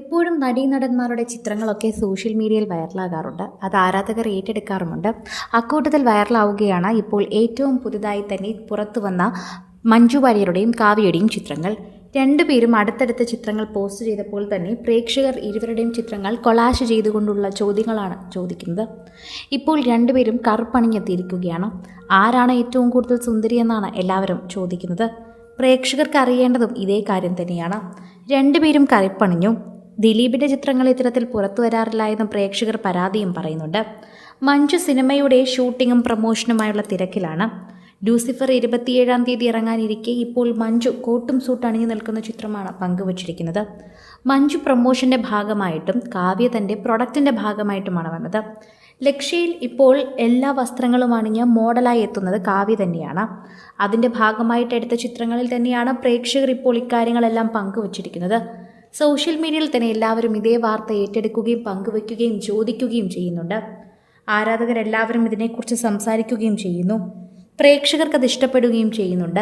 എപ്പോഴും നടീനടന്മാരുടെ ചിത്രങ്ങളൊക്കെ സോഷ്യൽ മീഡിയയിൽ വൈറലാകാറുണ്ട്. അത് ആരാധകർ ഏറ്റെടുക്കാറുമുണ്ട്. അക്കൂട്ടത്തിൽ വൈറലാവുകയാണ് ഇപ്പോൾ ഏറ്റവും പുതുതായി തന്നെ പുറത്തു വന്ന മഞ്ജു വാര്യരുടെയും കാവ്യയുടെയും ചിത്രങ്ങൾ. രണ്ടുപേരും അടുത്തടുത്ത ചിത്രങ്ങൾ പോസ്റ്റ് ചെയ്തപ്പോൾ തന്നെ പ്രേക്ഷകർ ഇരുവരുടെയും ചിത്രങ്ങൾ കൊളാഷ് ചെയ്തുകൊണ്ടുള്ള ചോദ്യങ്ങളാണ് ചോദിക്കുന്നത്. ഇപ്പോൾ രണ്ടുപേരും കറുപ്പണിഞ്ഞെത്തിയിരിക്കുകയാണ്. ആരാണ് ഏറ്റവും കൂടുതൽ സുന്ദരിയെന്നാണ് എല്ലാവരും ചോദിക്കുന്നത്. പ്രേക്ഷകർക്ക് അറിയേണ്ടതും ഇതേ കാര്യം തന്നെയാണ്. രണ്ടുപേരും കറിപ്പണിഞ്ഞു. ദിലീപിന്റെ ചിത്രങ്ങൾ ഇത്തരത്തിൽ പുറത്തു വരാറില്ല എന്ന് പ്രേക്ഷകർ പരാതിയും പറയുന്നുണ്ട്. മഞ്ജു സിനിമയുടെ ഷൂട്ടിങ്ങും പ്രമോഷനുമായുള്ള തിരക്കിലാണ്. ലൂസിഫർ ഇരുപത്തിയേഴാം തീയതി ഇറങ്ങാനിരിക്കെ ഇപ്പോൾ മഞ്ജു കോട്ടും സൂട്ട് അണിഞ്ഞു നിൽക്കുന്ന ചിത്രമാണ് പങ്കുവച്ചിരിക്കുന്നത്. മഞ്ജു പ്രമോഷന്റെ ഭാഗമായിട്ടും കാവ്യ തന്റെ പ്രൊഡക്റ്റിന്റെ ഭാഗമായിട്ടുമാണ് വന്നത്. ലക്ഷ്യയിൽ ഇപ്പോൾ എല്ലാ വസ്ത്രങ്ങളും അണിഞ്ഞ് മോഡലായി എത്തുന്നത് കാവ്യ തന്നെയാണ്. അതിന്റെ ഭാഗമായിട്ട് എടുത്ത ചിത്രങ്ങളിൽ തന്നെയാണ് പ്രേക്ഷകർ ഇപ്പോൾ ഇക്കാര്യങ്ങളെല്ലാം പങ്കുവച്ചിരിക്കുന്നത്. സോഷ്യൽ മീഡിയയിൽ തന്നെ എല്ലാവരും ഇതേ വാർത്ത ഏറ്റെടുക്കുകയും പങ്കുവയ്ക്കുകയും ചോദിക്കുകയും ചെയ്യുന്നുണ്ട്. ആരാധകരെല്ലാവരും ഇതിനെക്കുറിച്ച് സംസാരിക്കുകയും ചെയ്യുന്നു. പ്രേക്ഷകർക്ക് അത് ഇഷ്ടപ്പെടുകയും ചെയ്യുന്നുണ്ട്.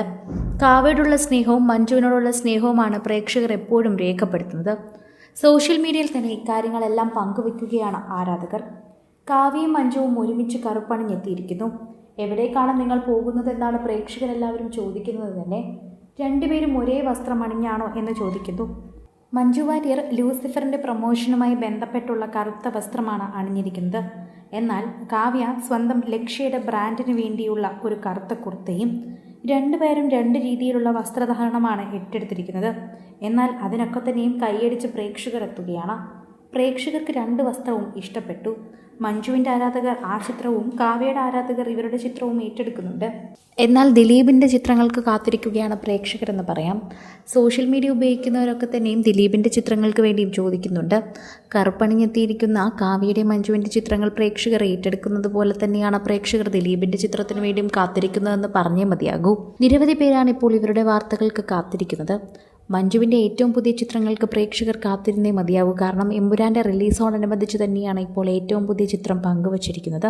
കാവയോടുള്ള സ്നേഹവും മഞ്ജുവിനോടുള്ള സ്നേഹവുമാണ് പ്രേക്ഷകർ എപ്പോഴും രേഖപ്പെടുത്തുന്നത്. സോഷ്യൽ മീഡിയയിൽ തന്നെ ഇക്കാര്യങ്ങളെല്ലാം പങ്കുവയ്ക്കുകയാണ് ആരാധകർ. കാവ്യയും മഞ്ജുവും ഒരുമിച്ച് കറുപ്പണിഞ്ഞെത്തിയിരിക്കുന്നു. എവിടേക്കാണ് നിങ്ങൾ പോകുന്നതെന്നാണ് പ്രേക്ഷകരെല്ലാവരും ചോദിക്കുന്നത് തന്നെ. രണ്ടുപേരും ഒരേ വസ്ത്രം അണിഞ്ഞാണോ എന്ന് ചോദിക്കുന്നു. മഞ്ജു വാര്യർ ലൂസിഫറിന്റെ പ്രൊമോഷനുമായി ബന്ധപ്പെട്ടുള്ള കറുത്ത വസ്ത്രമാണ് അണിഞ്ഞിരിക്കുന്നത്. എന്നാൽ കാവ്യ സ്വന്തം ലക്ഷ്യയുടെ ബ്രാൻഡിന് വേണ്ടിയുള്ള ഒരു കറുത്ത കുർത്തയും രണ്ടുപേരും രണ്ട് രീതിയിലുള്ള വസ്ത്രധാരണമാണ് ഏറ്റെടുത്തിരിക്കുന്നത്. എന്നാൽ അതിനൊക്കെ തന്നെയും കൈയടിച്ച് പ്രേക്ഷകർ എത്തുകയാണ്. പ്രേക്ഷകർക്ക് രണ്ട് വസ്ത്രവും ഇഷ്ടപ്പെട്ടു. മഞ്ജുവിന്റെ ആരാധകർ ആ ചിത്രവും കാവ്യയുടെ ആരാധകർ ഇവരുടെ ചിത്രവും ഏറ്റെടുക്കുന്നുണ്ട്. എന്നാൽ ദിലീപിന്റെ ചിത്രങ്ങൾക്ക് കാത്തിരിക്കുകയാണ് പ്രേക്ഷകരെന്ന് പറയാം. സോഷ്യൽ മീഡിയ ഉപയോഗിക്കുന്നവരൊക്കെ തന്നെയും ദിലീപിന്റെ ചിത്രങ്ങൾക്ക് വേണ്ടിയും ചോദിക്കുന്നുണ്ട്. കറുപ്പണിഞ്ഞെത്തിയിരിക്കുന്ന കാവ്യയുടെ മഞ്ജുവിന്റെ ചിത്രങ്ങൾ പ്രേക്ഷകർ ഏറ്റെടുക്കുന്നത് പോലെ തന്നെയാണ് പ്രേക്ഷകർ ദിലീപിന്റെ ചിത്രത്തിന് വേണ്ടിയും കാത്തിരിക്കുന്നതെന്ന് പറഞ്ഞേ മതിയാകൂ. നിരവധി പേരാണ് ഇപ്പോൾ ഇവരുടെ വാർത്തകൾക്ക് കാത്തിരിക്കുന്നത്. മഞ്ജുവിന്റെ ഏറ്റവും പുതിയ ചിത്രങ്ങൾക്ക് പ്രേക്ഷകർ കാത്തിരുന്നേ മതിയാവൂ. കാരണം എമ്പുരാന്റെ റിലീസോടനുബന്ധിച്ച് തന്നെയാണ് ഇപ്പോൾ ഏറ്റവും പുതിയ ചിത്രം പങ്കുവച്ചിരിക്കുന്നത്.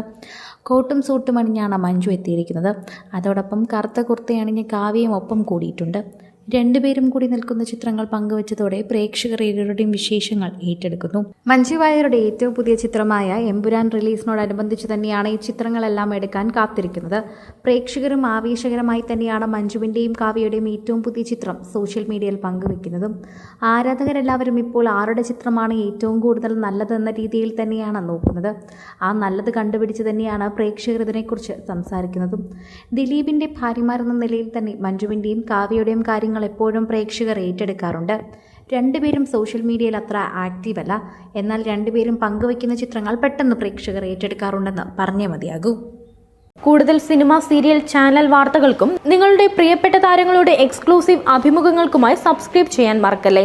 കോട്ടും സൂട്ടും അണിഞ്ഞാണ് മഞ്ജു എത്തിയിരിക്കുന്നത്. അതോടൊപ്പം കറുത്ത കുർത്തയണിഞ്ഞ് കാവ്യയും ഒപ്പം കൂടിയിട്ടുണ്ട്. രണ്ടുപേരും കൂടി നിൽക്കുന്ന ചിത്രങ്ങൾ പങ്കുവച്ചതോടെ പ്രേക്ഷകർ ഇരുവരുടെയും വിശേഷങ്ങൾ ഏറ്റെടുക്കുന്നു. മഞ്ജു വാര്യരുടെ ഏറ്റവും പുതിയ ചിത്രമായ എമ്പുരാൻ റിലീസിനോടനുബന്ധിച്ച് തന്നെയാണ് ഈ ചിത്രങ്ങളെല്ലാം എടുക്കാൻ കാത്തിരിക്കുന്നത്. പ്രേക്ഷകരും ആവേശകരമായി തന്നെയാണ് മഞ്ജുവിന്റെയും കാവ്യയുടെയും ഏറ്റവും പുതിയ ചിത്രം സോഷ്യൽ മീഡിയയിൽ പങ്കുവെക്കുന്നതും ആരാധകരെല്ലാവരും ഇപ്പോൾ ആരുടെ ചിത്രമാണ് ഏറ്റവും കൂടുതൽ നല്ലതെന്ന രീതിയിൽ തന്നെയാണ് നോക്കുന്നത്. ആ നല്ലത് കണ്ടുപിടിച്ച് തന്നെയാണ് പ്രേക്ഷകർ ഇതിനെക്കുറിച്ച് സംസാരിക്കുന്നതും. ദിലീപിന്റെ ഭാര്യമാരെന്ന നിലയിൽ തന്നെ മഞ്ജുവിന്റെയും കാവ്യയുടെയും കാര്യങ്ങൾ എപ്പോഴും പ്രേക്ഷകർ ഏറ്റെടുക്കാറുണ്ട്. രണ്ടുപേരും സോഷ്യൽ മീഡിയയിൽ അത്ര ആക്റ്റീവ് അല്ല എന്നാൽ രണ്ടുപേരും പങ്കുവയ്ക്കുന്ന ചിത്രങ്ങൾ പെട്ടെന്ന് പ്രേക്ഷകർ ഏറ്റെടുക്കാറുണ്ടെന്ന് പറഞ്ഞേ മതിയാകൂ. കൂടുതൽ സിനിമ സീരിയൽ ചാനൽ വാർത്തകൾക്കും നിങ്ങളുടെ പ്രിയപ്പെട്ട താരങ്ങളുടെ എക്സ്ക്ലൂസീവ് അഭിമുഖങ്ങൾക്കുമായി സബ്സ്ക്രൈബ് ചെയ്യാൻ മറക്കല്ലേ?